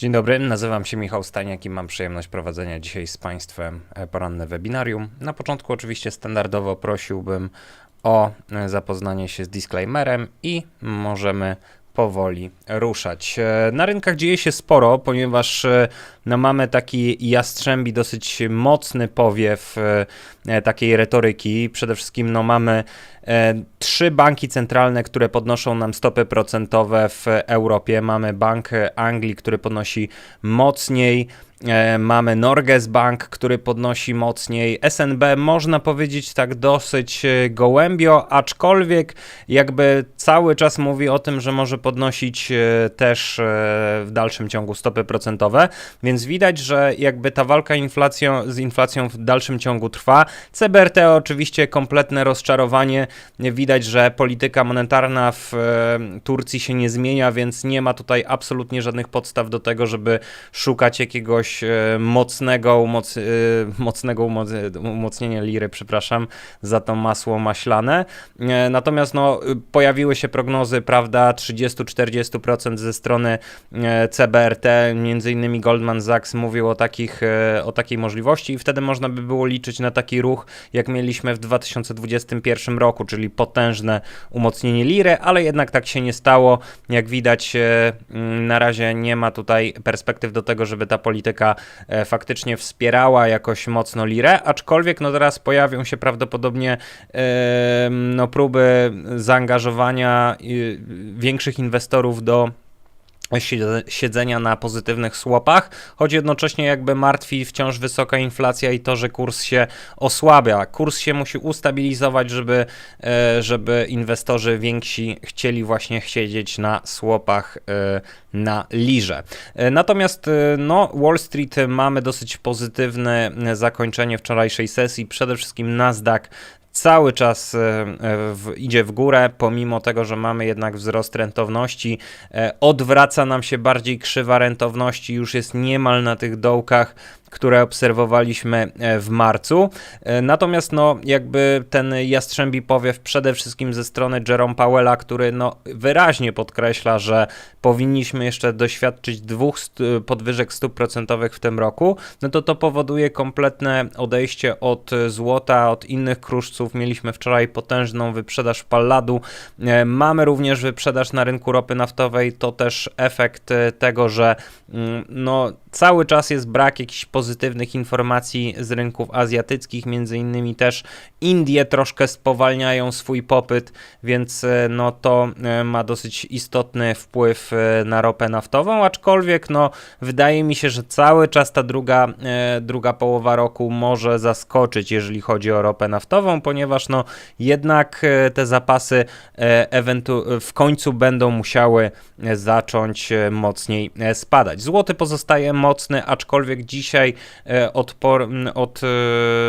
Dzień dobry, nazywam się Michał Staniak i mam przyjemność prowadzenia dzisiaj z Państwem e, poranne webinarium. Na początku oczywiście standardowo prosiłbym o e, zapoznanie się z disclaimerem i możemy powoli ruszać. E, Na rynkach dzieje się sporo, ponieważ no, mamy taki jastrzębi dosyć mocny powiew takiej retoryki. Przede wszystkim no, mamy e, trzy banki centralne, które podnoszą nam stopy procentowe w Europie. Mamy Bank Anglii, który podnosi mocniej. E, Mamy Norges Bank, który podnosi mocniej. SNB można powiedzieć tak dosyć e, gołębio, aczkolwiek jakby cały czas mówi o tym, że może podnosić e, też e, w dalszym ciągu stopy procentowe, więc widać, że jakby ta walka inflacją, z inflacją w dalszym ciągu trwa. CBRT oczywiście kompletne rozczarowanie. Widać, że polityka monetarna w e, Turcji się nie zmienia, więc nie ma tutaj absolutnie żadnych podstaw do tego, żeby szukać jakiegoś e, mocnego, e, mocnego umoc- umocnienia liry, przepraszam, za to masło maślane. Natomiast no, pojawiły się prognozy, prawda, 30-40% ze strony CBRT, między innymi Goldman Sachs mówił o, takich, o takiej możliwości i wtedy można by było liczyć na taki ruch, jak mieliśmy w 2021 roku, czyli potężne umocnienie liry, ale jednak tak się nie stało. Jak widać, e, mm, na razie nie ma tutaj perspektyw do tego, żeby ta polityka e, faktycznie wspierała jakoś mocno lirę, aczkolwiek no teraz pojawią się prawdopodobnie e, no, próby zaangażowania większych inwestorów do siedzenia na pozytywnych słopach, choć jednocześnie jakby martwi wciąż wysoka inflacja i to, że kurs się osłabia. Kurs się musi ustabilizować, żeby, e, żeby inwestorzy więksi chcieli właśnie siedzieć na słopach e, na lirze. E, Natomiast no, Wall Street mamy dosyć pozytywne zakończenie wczorajszej sesji. Przede wszystkim Nasdaq cały czas e, e, w, idzie w górę, pomimo tego, że mamy jednak wzrost rentowności. E, Odwraca nam się bardziej krzywa rentowności, już jest niemal na tych dołkach, które obserwowaliśmy e, w marcu. E, Natomiast no, jakby ten jastrzębi powiew przede wszystkim ze strony Jerome Powella, który no, wyraźnie podkreśla, że powinniśmy jeszcze doświadczyć dwóch podwyżek stóp procentowych w tym roku, no to to powoduje kompletne odejście od złota, od innych kruszców. Mieliśmy wczoraj potężną wyprzedaż palladu. E, Mamy również wyprzedaż na rynku ropy naftowej. To też efekt tego, że mm, no, cały czas jest brak jakichś pozytywnych informacji z rynków azjatyckich, między innymi też Indie troszkę spowalniają swój popyt, więc e, no to e, ma dosyć istotny wpływ e, na ropę naftową, aczkolwiek no wydaje mi się, że cały czas ta druga, druga połowa roku może zaskoczyć, jeżeli chodzi o ropę naftową, ponieważ no jednak te zapasy ewentu- w końcu będą musiały zacząć mocniej spadać. Złoty pozostaje mocny, aczkolwiek dzisiaj e, od, por, m, od, e,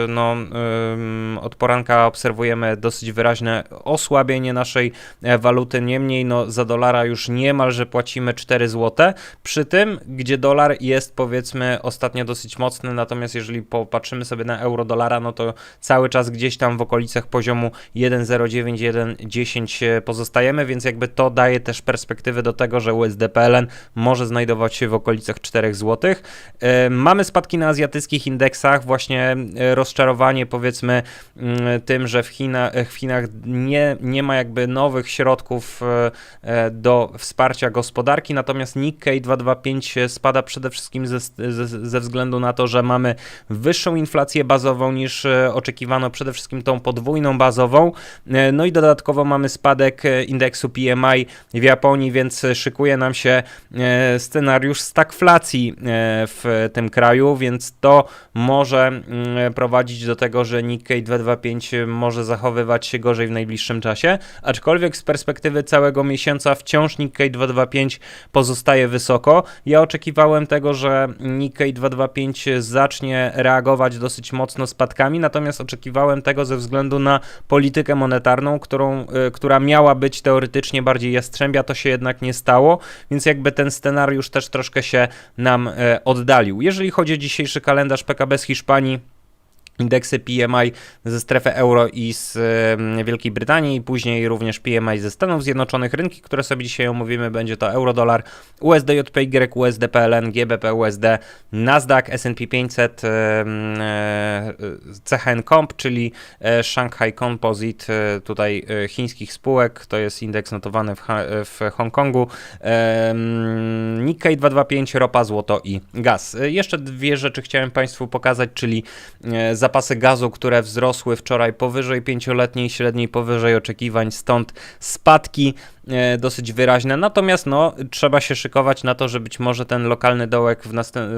no, od poranka obserwujemy dosyć wyraźne osłabienie naszej e, waluty. Niemniej no, za dolara już niemalże płacimy 4 zł. Przy tym, gdzie dolar jest powiedzmy ostatnio dosyć mocny, natomiast jeżeli popatrzymy sobie na euro dolara, no to cały czas gdzieś tam w okolicach poziomu 1,09, 1,10 e, pozostajemy, więc jakby to daje też perspektywy do tego, że USD-PLN może znajdować się w okolicach 4 zł. E, Mamy spadki na azjatyckich indeksach, właśnie e, rozczarowanie powiedzmy mm, tym, że w, China, w Chinach nie, nie ma jakby nowych środków e, e, do wsparcia gospodarki, natomiast Nikkei 225 spada przede wszystkim ze, ze, ze względu na to, że mamy wyższą inflację bazową niż e, oczekiwano, przede wszystkim tą podwójną bazową, E, no i dodatkowo mamy spadek e, indeksu PMI w Japonii, więc szykuje nam się e, scenariusz stagflacji e, w tym kraju, więc to może mm, prowadzić do tego, że Nikkei 225 może zachowywać się gorzej w najbliższym czasie, aczkolwiek z perspektywy całego miesiąca wciąż Nikkei 225 pozostaje wysoko. Ja oczekiwałem tego, że Nikkei 225 zacznie reagować dosyć mocno spadkami, natomiast oczekiwałem tego ze względu na politykę monetarną, którą, y, która miała być teoretycznie bardziej jastrzębia, to się jednak nie stało, więc jakby ten scenariusz też troszkę się nam e, oddalił. Jeżeli chodzi o dzisiejszy kalendarz PKB z Hiszpanii, indeksy PMI ze strefy euro i z Wielkiej Brytanii, później również PMI ze Stanów Zjednoczonych. Rynki, które sobie dzisiaj omówimy, będzie to euro-dolar, USD JPY, USD PLN, GBP USD, Nasdaq, S&P 500, e, e, CHN Comp, czyli e, Shanghai Composite, e, tutaj e, chińskich spółek, to jest indeks notowany w, w Hongkongu, Nikkei 225, ropa, złoto i gaz. Jeszcze dwie rzeczy chciałem Państwu pokazać, czyli e, zapasy gazu, które wzrosły wczoraj powyżej pięcioletniej średniej, powyżej oczekiwań, stąd spadki dosyć wyraźne. Natomiast no, trzeba się szykować na to, że być może ten lokalny dołek w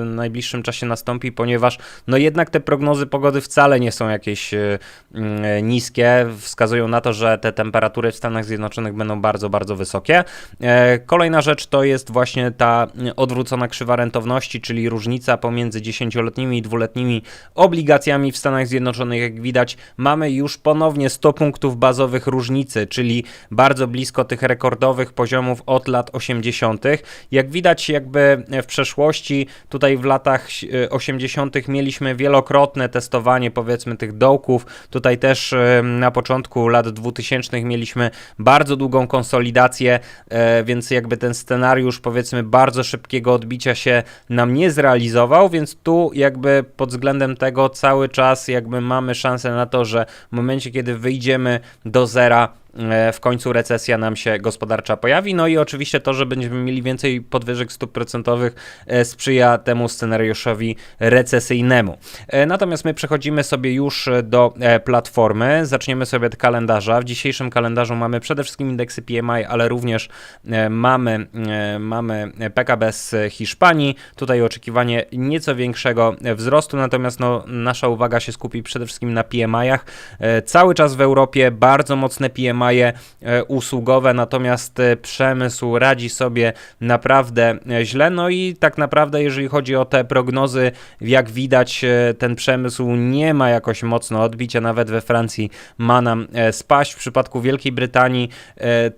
najbliższym czasie nastąpi, ponieważ no jednak te prognozy pogody wcale nie są jakieś e, mm, niskie. Wskazują na to, że te temperatury w Stanach Zjednoczonych będą bardzo, bardzo wysokie. E, Kolejna rzecz to jest właśnie ta odwrócona krzywa rentowności, czyli różnica pomiędzy 10-letnimi i dwuletnimi obligacjami w Stanach Zjednoczonych. Jak widać, mamy już ponownie 100 punktów bazowych różnicy, czyli bardzo blisko tych rekordowych poziomów od lat 80. Jak widać, jakby w przeszłości, tutaj w latach e, 80. mieliśmy wielokrotne testowanie, powiedzmy, tych dołków. Tutaj też e, na początku lat 2000 mieliśmy bardzo długą konsolidację, e, więc jakby ten scenariusz, powiedzmy, bardzo szybkiego odbicia się nam nie zrealizował, więc tu jakby pod względem tego cały czas jakby mamy szansę na to, że w momencie, kiedy wyjdziemy do zera, e, w końcu recesja nam się gospodarcza pojawi. No i oczywiście to, że będziemy mieli więcej podwyżek stóp procentowych e, sprzyja temu scenariuszowi recesyjnemu. E, Natomiast my przechodzimy sobie już do e, platformy. Zaczniemy sobie od kalendarza. W dzisiejszym kalendarzu mamy przede wszystkim indeksy PMI, ale również e, mamy, e, mamy PKB z Hiszpanii. Tutaj oczekiwanie nieco większego wzrostu, natomiast no, nasza uwaga się skupi przede wszystkim na PMI-ach. E, Cały czas w Europie bardzo mocne PMI e, usługowe, natomiast e, przemysł radzi sobie naprawdę e, źle. No i tak naprawdę, jeżeli chodzi o te prognozy, jak widać, ten przemysł nie ma jakoś mocno odbicia, nawet we Francji ma nam spaść. W przypadku Wielkiej Brytanii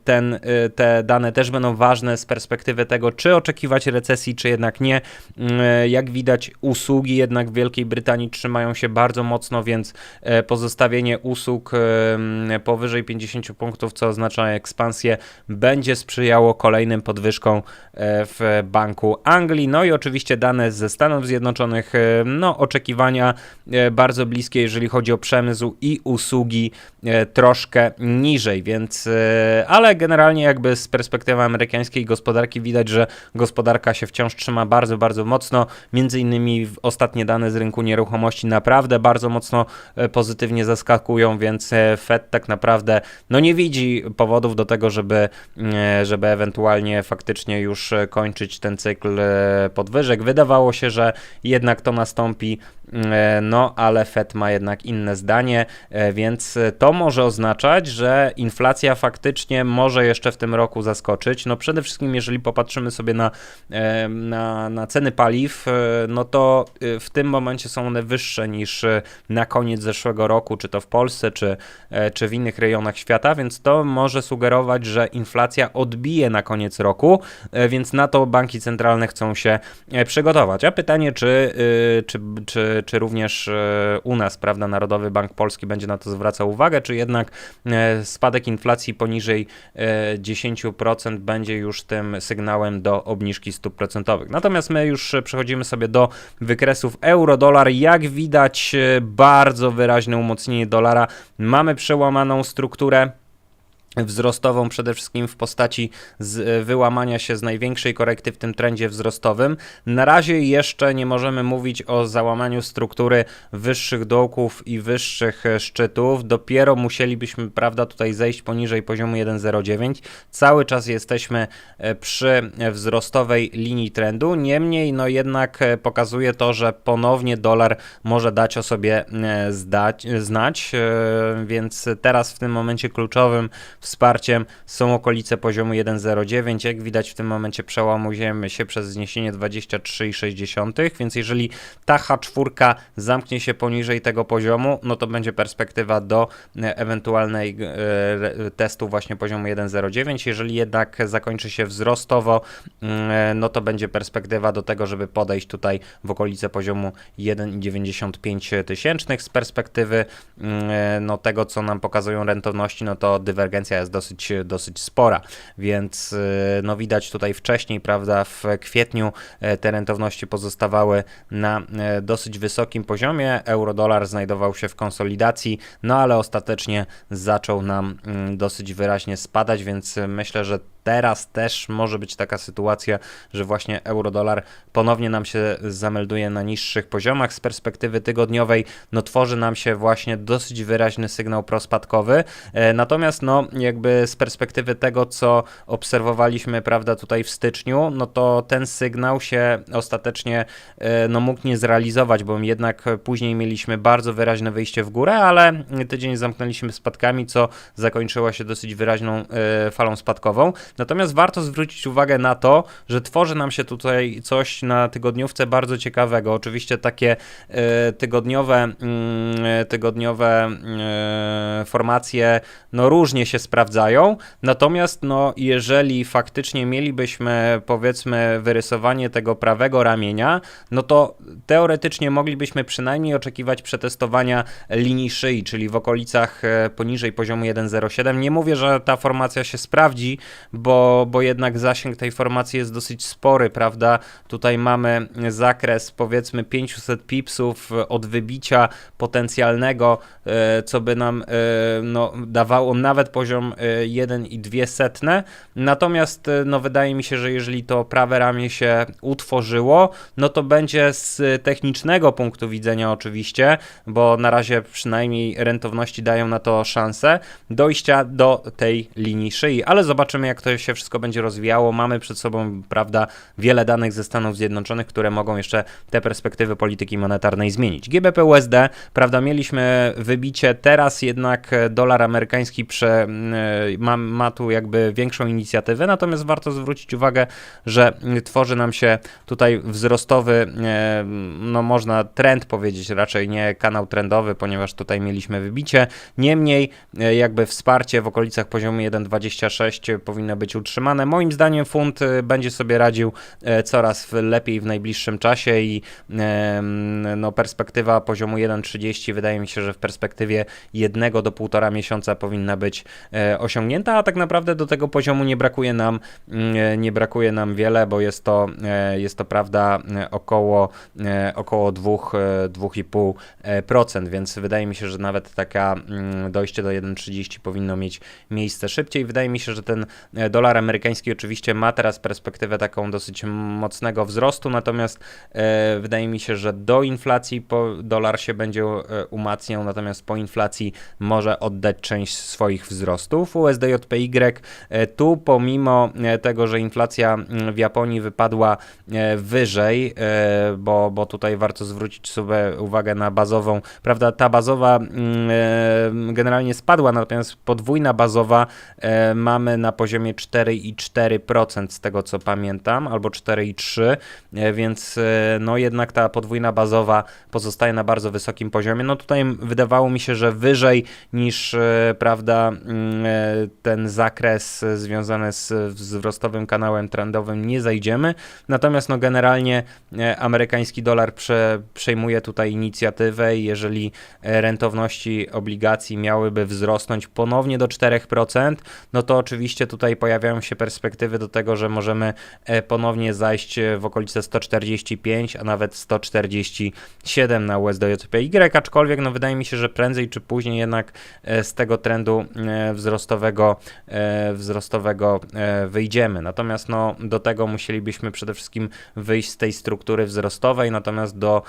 ten, te dane też będą ważne z perspektywy tego, czy oczekiwać recesji, czy jednak nie. Mm, Jak widać, usługi jednak w Wielkiej Brytanii trzymają się bardzo mocno, więc pozostawienie usług powyżej 50 punktów, co oznacza ekspansję, będzie sprzyjało kolejnym podwyżkom e, w Banku Anglii. No i oczywiście dane ze Stanów Zjednoczonych, e, no oczekiwania e, bardzo bliskie, jeżeli chodzi o przemysł i usługi troszkę niżej, więc ale generalnie jakby z perspektywy amerykańskiej gospodarki widać, że gospodarka się wciąż trzyma bardzo, bardzo mocno. Między innymi ostatnie dane z rynku nieruchomości naprawdę bardzo mocno pozytywnie zaskakują, więc Fed tak naprawdę no nie widzi powodów do tego, żeby, e, żeby ewentualnie faktycznie już e, kończyć ten cykl e, podwyżek. Wydawało się, że jednak to nastąpi, no ale Fed ma jednak inne zdanie, więc to może oznaczać, że inflacja faktycznie może jeszcze w tym roku zaskoczyć. No przede wszystkim, jeżeli popatrzymy sobie na, na, na ceny paliw, no to w tym momencie są one wyższe niż na koniec zeszłego roku, czy to w Polsce, czy, czy w innych rejonach świata, więc to może sugerować, że inflacja odbije na koniec roku, e, więc na to banki centralne chcą się e, przygotować. A pytanie, czy, y, czy, czy, czy również e, u nas, prawda, Narodowy Bank Polski będzie na to zwracał uwagę, czy jednak spadek inflacji poniżej e, 10% będzie już tym sygnałem do obniżki stóp procentowych. Natomiast my już przechodzimy sobie do wykresów euro-dolar. Jak widać, bardzo wyraźne umocnienie dolara. Mamy przełamaną strukturę wzrostową przede wszystkim w postaci z, wyłamania się z największej korekty w tym trendzie wzrostowym. Na razie jeszcze nie możemy mówić o załamaniu struktury wyższych dołków i wyższych e, szczytów. Dopiero musielibyśmy, prawda, tutaj zejść poniżej poziomu 1,09. Cały czas jesteśmy e, przy wzrostowej linii trendu. Niemniej, no jednak e, pokazuje to, że ponownie dolar może dać o sobie e, zdać, znać, e, więc teraz w tym momencie kluczowym wsparciem są okolice poziomu 1,09. Jak widać w tym momencie przełamujemy się przez zniesienie 23,6, więc jeżeli ta H4 zamknie się poniżej tego poziomu, no to będzie perspektywa do e, ewentualnej e, testu właśnie poziomu 1,09. Jeżeli jednak zakończy się wzrostowo, mm, e, no to będzie perspektywa do tego, żeby podejść tutaj w okolice poziomu 1,95 tysięcznych. Z perspektywy mm, no, tego, co nam pokazują rentowności, no to dywergencja jest dosyć, dosyć spora, więc e, no widać tutaj wcześniej, prawda, w kwietniu e, te rentowności pozostawały na e, dosyć wysokim poziomie, euro-dolar znajdował się w konsolidacji, no ale ostatecznie zaczął nam mm, dosyć wyraźnie spadać, więc e, myślę, że teraz też może być taka sytuacja, że właśnie euro-dolar ponownie nam się zamelduje na niższych poziomach. Z perspektywy tygodniowej, no tworzy nam się właśnie dosyć wyraźny sygnał prospadkowy. E, Natomiast, no jakby z perspektywy tego, co obserwowaliśmy, prawda, tutaj w styczniu, no to ten sygnał się ostatecznie, e, no mógł nie zrealizować, bo jednak później mieliśmy bardzo wyraźne wyjście w górę, ale tydzień zamknęliśmy spadkami, co zakończyło się dosyć wyraźną e, falą spadkową. Natomiast warto zwrócić uwagę na to, że tworzy nam się tutaj coś na tygodniówce bardzo ciekawego. Oczywiście takie e, tygodniowe, e, tygodniowe e, formacje no różnie się sprawdzają. Natomiast no jeżeli faktycznie mielibyśmy powiedzmy wyrysowanie tego prawego ramienia, no to teoretycznie moglibyśmy przynajmniej oczekiwać przetestowania linii szyi, czyli w okolicach poniżej poziomu 1,07. Nie mówię, że ta formacja się sprawdzi, bo, bo jednak zasięg tej formacji jest dosyć spory, prawda? Tutaj mamy zakres powiedzmy 500 pipsów od wybicia potencjalnego, e, co by nam e, no, dawało nawet poziom e, 1,2 setne. Natomiast no, wydaje mi się, że jeżeli to prawe ramię się utworzyło, no to będzie z technicznego punktu widzenia oczywiście, bo na razie przynajmniej rentowności dają na to szansę dojścia do tej linii szyi, ale zobaczymy jak to się wszystko będzie rozwijało. Mamy przed sobą, prawda, wiele danych ze Stanów Zjednoczonych, które mogą jeszcze te perspektywy polityki monetarnej zmienić. GBP USD, prawda, mieliśmy wybicie, teraz jednak dolar amerykański prze, ma, ma tu jakby większą inicjatywę, natomiast warto zwrócić uwagę, że tworzy nam się tutaj wzrostowy, e, no można trend powiedzieć, raczej nie kanał trendowy, ponieważ tutaj mieliśmy wybicie. Niemniej, e, jakby wsparcie w okolicach poziomu 1,26 powinno być utrzymane. Moim zdaniem funt e, będzie sobie radził e, coraz lepiej w najbliższym czasie i no, perspektywa poziomu 1,30 wydaje mi się, że w perspektywie jednego do półtora miesiąca powinna być e, osiągnięta, a tak naprawdę do tego poziomu nie brakuje nam, mm, nie brakuje nam wiele, bo jest to, e, jest to prawda e, około, e, około 2, e, 2,5%, więc wydaje mi się, że nawet taka mm, dojście do 1,30 powinno mieć miejsce szybciej. Wydaje mi się, że ten e, dolar amerykański oczywiście ma teraz perspektywę taką dosyć mocnego wzrostu, natomiast e, wydaje mi się, że do inflacji dolar się będzie e, umacniał, natomiast po inflacji może oddać część swoich wzrostów. USDJPY e, tu pomimo tego, że inflacja w Japonii wypadła wyżej, bo, bo tutaj warto zwrócić sobie uwagę na bazową, prawda, ta bazowa generalnie spadła, natomiast podwójna bazowa mamy na poziomie 4,4% z tego co pamiętam, albo 4,3%, e, więc e, no jednak ta podwójna bazowa pozostaje na bardzo wysokim poziomie. No tutaj wydawało mi się, że wyżej niż e, prawda mm, ten zakres związany z wzrostowym kanałem trendowym nie zajdziemy. Natomiast no generalnie amerykański dolar prze, przejmuje tutaj inicjatywę i jeżeli rentowności obligacji miałyby wzrosnąć ponownie do 4%, no to oczywiście tutaj pojawiają się perspektywy do tego, że możemy e, ponownie zajść e, w okolice 145, a nawet 147 na USDJPY, aczkolwiek no wydaje mi się, że prędzej czy później jednak e, z tego trendu wzrostowego, wzrostowego wyjdziemy. Natomiast no do tego musielibyśmy przede wszystkim wyjść z tej struktury wzrostowej, natomiast do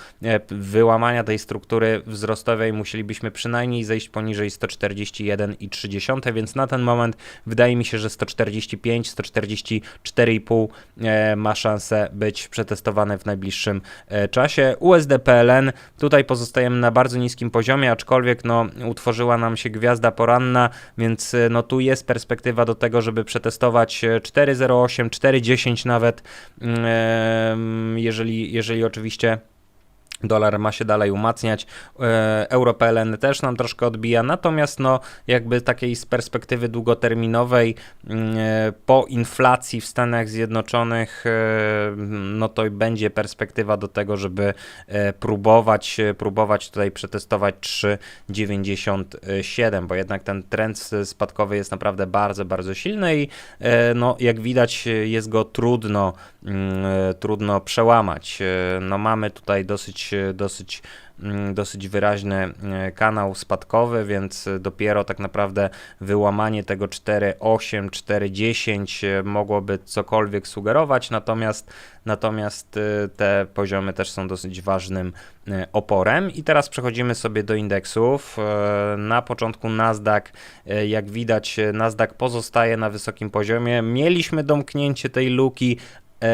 wyłamania tej struktury wzrostowej musielibyśmy przynajmniej zejść poniżej 141,3, więc na ten moment wydaje mi się, że 145, 144,5 e, ma szansę być przetestowane w najbliższym e, czasie. USD PLN tutaj pozostajemy na bardzo niskim poziomie, aczkolwiek no, utworzyła nam się gwiazda poranna, więc e, no, tu jest perspektywa do tego, żeby przetestować e, 4,08, 4,10 nawet, mm, jeżeli, jeżeli oczywiście Dolar ma się dalej umacniać, e, euro PLN też nam troszkę odbija, natomiast no jakby takiej z perspektywy długoterminowej mm, e, po inflacji w Stanach Zjednoczonych e, no to będzie perspektywa do tego, żeby próbować, próbować tutaj przetestować 3,97, bo jednak ten trend spadkowy jest naprawdę bardzo, bardzo silny i no jak widać jest go trudno mm, trudno przełamać. No mamy tutaj dosyć, dosyć, mm, dosyć wyraźny e, kanał spadkowy, więc e, dopiero tak naprawdę wyłamanie tego 4,8, 4,10 e, mogłoby cokolwiek sugerować, natomiast, natomiast te poziomy też są dosyć ważnym oporem. I teraz przechodzimy sobie do indeksów. Na początku Nasdaq, jak widać, Nasdaq pozostaje na wysokim poziomie. Mieliśmy domknięcie tej luki,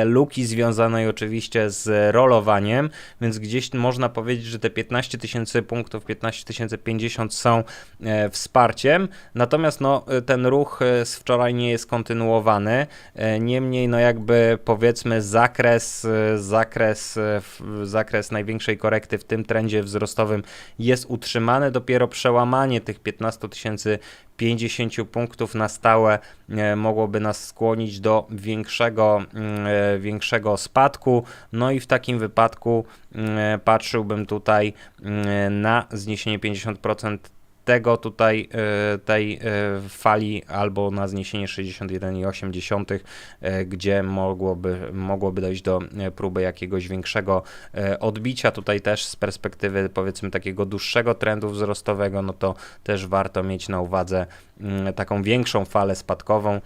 luki związanej oczywiście z rolowaniem, więc gdzieś można powiedzieć, że te 15 tysięcy punktów, 15 tysięcy 50 są e, wsparciem, natomiast no, e, ten ruch e, z wczoraj nie jest kontynuowany, e, niemniej no jakby powiedzmy zakres, e, zakres, e, zakres największej korekty w tym trendzie wzrostowym jest utrzymany, dopiero przełamanie tych 15 tysięcy 50 punktów na stałe e, mogłoby nas skłonić do większego, mm, e, większego spadku. No i w takim wypadku mm, e, patrzyłbym tutaj mm, na zniesienie 50% tego tutaj, e, tej e, fali albo na zniesienie 61,8, e, gdzie mogłoby, mogłoby dojść do próby jakiegoś większego odbicia. Tutaj też z perspektywy powiedzmy takiego dłuższego trendu wzrostowego, no to też warto mieć na uwadze mm, taką większą falę spadkową,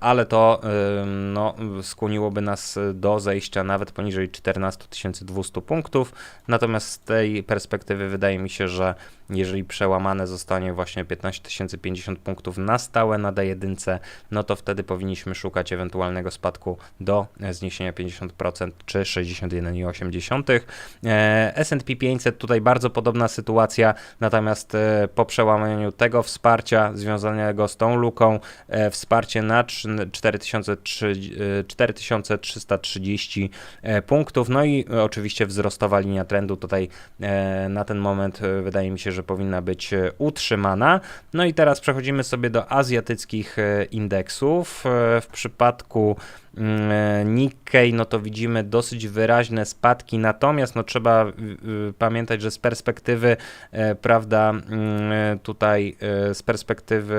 ale to no, skłoniłoby nas do zejścia nawet poniżej 14 200 punktów. Natomiast z tej perspektywy wydaje mi się, że jeżeli przełamane zostanie właśnie 15 050 punktów na stałe na D1, no to wtedy powinniśmy szukać ewentualnego spadku do e, zniesienia 50% czy 61,8. E, S&P 500 tutaj bardzo podobna sytuacja, natomiast e, po przełamaniu tego wsparcia związanego z tą luką, e, wsparcie na trz- 4003 e, 4330 e, punktów, no i oczywiście wzrostowa linia trendu tutaj na ten moment wydaje mi się, że powinna być utrzymana. No i teraz przechodzimy sobie do azjatyckich e, indeksów. E, W przypadku Nikkei, no to widzimy dosyć wyraźne spadki, natomiast no trzeba pamiętać, że z perspektywy, e, prawda, mm, e, tutaj e, z perspektywy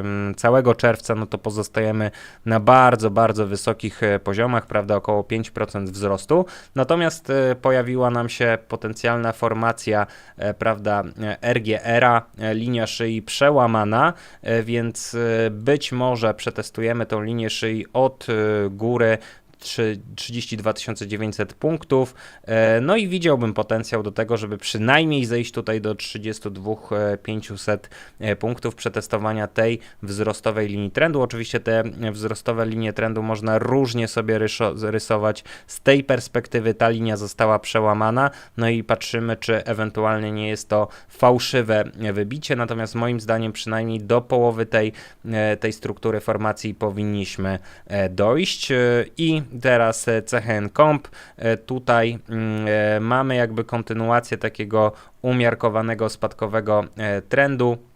mm, całego czerwca, no to pozostajemy na bardzo, bardzo wysokich e, poziomach, prawda, około 5% wzrostu, natomiast e, pojawiła nam się potencjalna formacja, e, prawda, e, RGR-a, e, linia szyi przełamana, e, więc e, być może przetestujemy tą linię szyi od e, góry trzy- 32 900 punktów. E, No i widziałbym potencjał do tego, żeby przynajmniej zejść tutaj do 32 500 e, punktów przetestowania tej wzrostowej linii trendu. Oczywiście te wzrostowe linie trendu można różnie sobie rysować. Z tej perspektywy ta linia została przełamana, no i patrzymy, czy ewentualnie nie jest to fałszywe wybicie. Natomiast moim zdaniem przynajmniej do połowy tej, e, tej struktury formacji powinniśmy e, dojść. E, I teraz e, CHN Comp. E, Tutaj mm, e, mamy jakby kontynuację takiego umiarkowanego spadkowego trendu.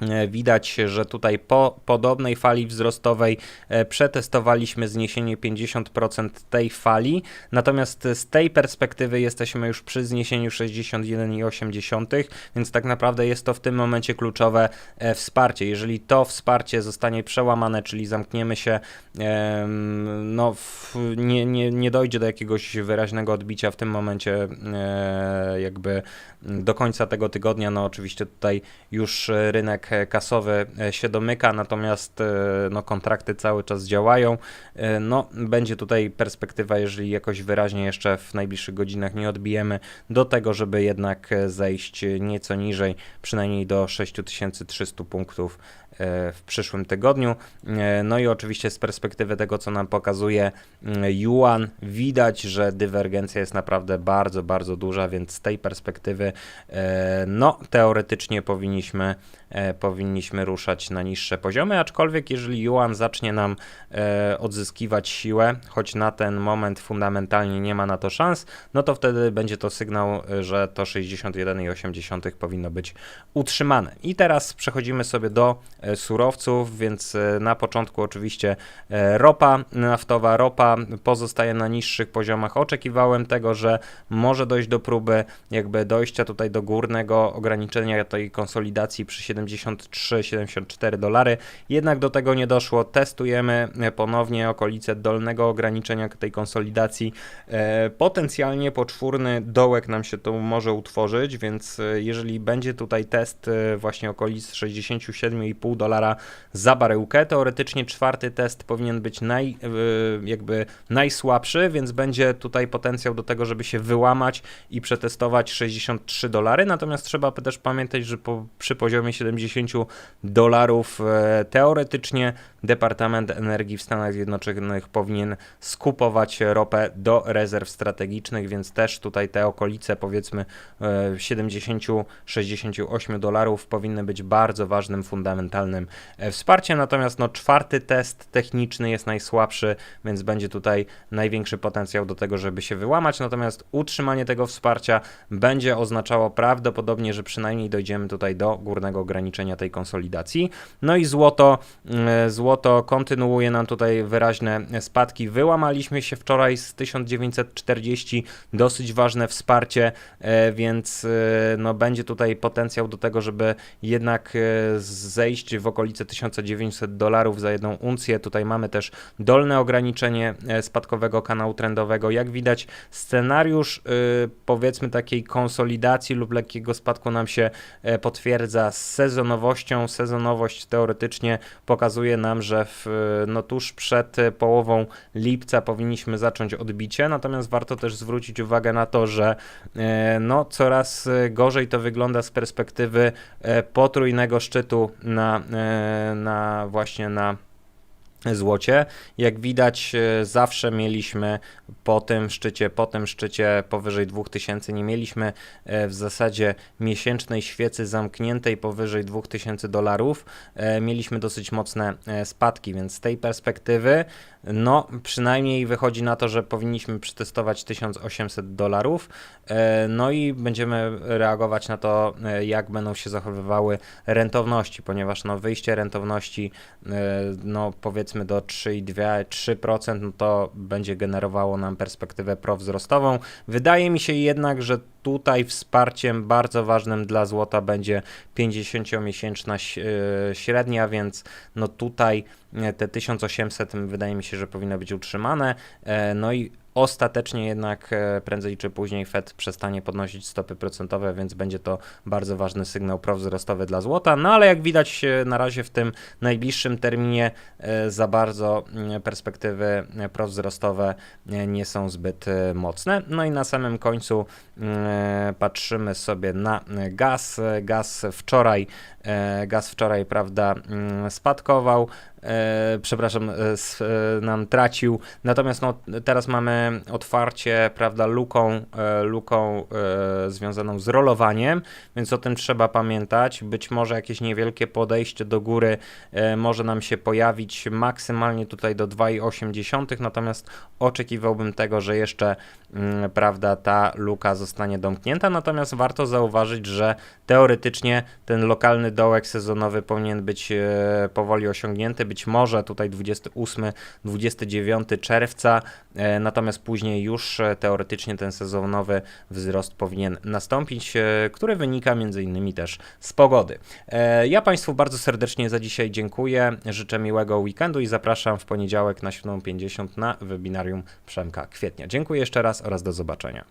E, Widać, że tutaj po podobnej fali wzrostowej e, przetestowaliśmy zniesienie 50% tej fali, natomiast z tej perspektywy jesteśmy już przy zniesieniu 61,8, więc tak naprawdę jest to w tym momencie kluczowe e, wsparcie. Jeżeli to wsparcie zostanie przełamane, czyli zamkniemy się, no nie, nie, nie dojdzie do jakiegoś wyraźnego odbicia w tym momencie jakby do końca tego tygodnia, no oczywiście tutaj już rynek rynek kasowy e, się domyka, natomiast e, no, kontrakty cały czas działają. E, No, będzie tutaj perspektywa, jeżeli jakoś wyraźnie jeszcze w najbliższych godzinach nie odbijemy, do tego, żeby jednak zejść nieco niżej, przynajmniej do 6300 punktów w przyszłym tygodniu. No i oczywiście z perspektywy tego, co nam pokazuje mm, Yuan, widać, że dywergencja jest naprawdę bardzo, bardzo duża, więc z tej perspektywy, no teoretycznie powinniśmy, powinniśmy ruszać na niższe poziomy, aczkolwiek jeżeli Yuan zacznie nam e, odzyskiwać siłę, choć na ten moment fundamentalnie nie ma na to szans, no to wtedy będzie to sygnał, e, że to 61,8 powinno być utrzymane. I teraz przechodzimy sobie do e, surowców, więc e, na początku oczywiście e, ropa naftowa. Ropa pozostaje na niższych poziomach. Oczekiwałem tego, że może dojść do próby jakby dojścia tutaj do górnego ograniczenia tej konsolidacji przy 73-74 dolary. Jednak do tego nie doszło. Testujemy ponownie okolice dolnego ograniczenia tej konsolidacji. E, Potencjalnie poczwórny dołek nam się tu może utworzyć, więc e, jeżeli będzie tutaj test e, właśnie okolic 67,5 dolara za baryłkę, teoretycznie czwarty test powinien być naj, jakby najsłabszy, więc będzie tutaj potencjał do tego, żeby się wyłamać i przetestować 63 dolary. Natomiast trzeba też pamiętać, że po, przy poziomie 70 dolarów e, teoretycznie Departament Energii w Stanach Zjednoczonych powinien skupować ropę do rezerw strategicznych, więc też tutaj te okolice powiedzmy e, 70-68 dolarów powinny być bardzo ważnym, fundamentalnym e, wsparciem. Natomiast no, czwarty test techniczny jest najsłabszy, więc będzie tutaj największy potencjał do tego, żeby się wyłamać. Natomiast utrzymanie tego wsparcia będzie oznaczało prawdopodobnie, że przynajmniej dojdziemy tutaj do górnego ograniczenia tej konsolidacji. No i złoto, e, złoto kontynuuje nam tutaj wyraźne spadki. Wyłamaliśmy się wczoraj z 1940, dosyć ważne wsparcie, e, więc e, no, będzie tutaj potencjał do tego, żeby jednak zejść w okolice 1900 dolarów za jedną uncję. Tutaj mamy też dolne ograniczenie spadkowego kanału trendowego. Jak widać, scenariusz powiedzmy takiej konsolidacji lub lekkiego spadku nam się potwierdza z sezonowością. Sezonowość teoretycznie pokazuje nam, że w, no, tuż przed połową lipca powinniśmy zacząć odbicie, natomiast warto też zwrócić uwagę na to, że e, no, coraz gorzej to wygląda z perspektywy e, potrójnego szczytu na, e, na właśnie na złocie. Jak widać, e, zawsze mieliśmy po tym szczycie, po tym szczycie powyżej 2000, nie mieliśmy e, w zasadzie miesięcznej świecy zamkniętej powyżej 2000 dolarów. E, Mieliśmy dosyć mocne spadki, więc z tej perspektywy, no przynajmniej wychodzi na to, że powinniśmy przetestować 1800 dolarów. No i będziemy reagować na to, jak będą się zachowywały rentowności, ponieważ no wyjście rentowności, no powiedzmy do 3,2-3%, no to będzie generowało nam perspektywę prowzrostową. Wydaje mi się jednak, że tutaj wsparciem bardzo ważnym dla złota będzie 50-miesięczna ś- e, średnia, więc no tutaj e, te 1800 wydaje mi się, że powinno być utrzymane. E, No i Ostatecznie jednak e, prędzej czy później Fed przestanie podnosić stopy procentowe, więc będzie to bardzo ważny sygnał prowzrostowy dla złota. No ale jak widać e, na razie w tym najbliższym terminie e, za bardzo perspektywy prowzrostowe nie są zbyt mocne. No i na samym końcu patrzymy sobie na gaz. Gaz wczoraj, gaz wczoraj, prawda, mm, spadkował. E, przepraszam, e, e, nam tracił. Natomiast no, teraz mamy otwarcie, prawda, luką, e, luką e, związaną z rolowaniem, więc o tym trzeba pamiętać. Być może jakieś niewielkie podejście do góry e, może nam się pojawić maksymalnie tutaj do 2,8, natomiast oczekiwałbym tego, że jeszcze mm, prawda, ta luka zostanie domknięta, natomiast warto zauważyć, że teoretycznie ten lokalny dołek sezonowy powinien być e, powoli osiągnięty, być może tutaj 28-29 czerwca, e, natomiast później już e, teoretycznie ten sezonowy wzrost powinien nastąpić, który wynika między innymi też z pogody. Ja Państwu bardzo serdecznie za dzisiaj dziękuję, życzę miłego weekendu i zapraszam w poniedziałek na 7.50 na webinarium Przemka Kwietnia. Dziękuję jeszcze raz oraz do zobaczenia.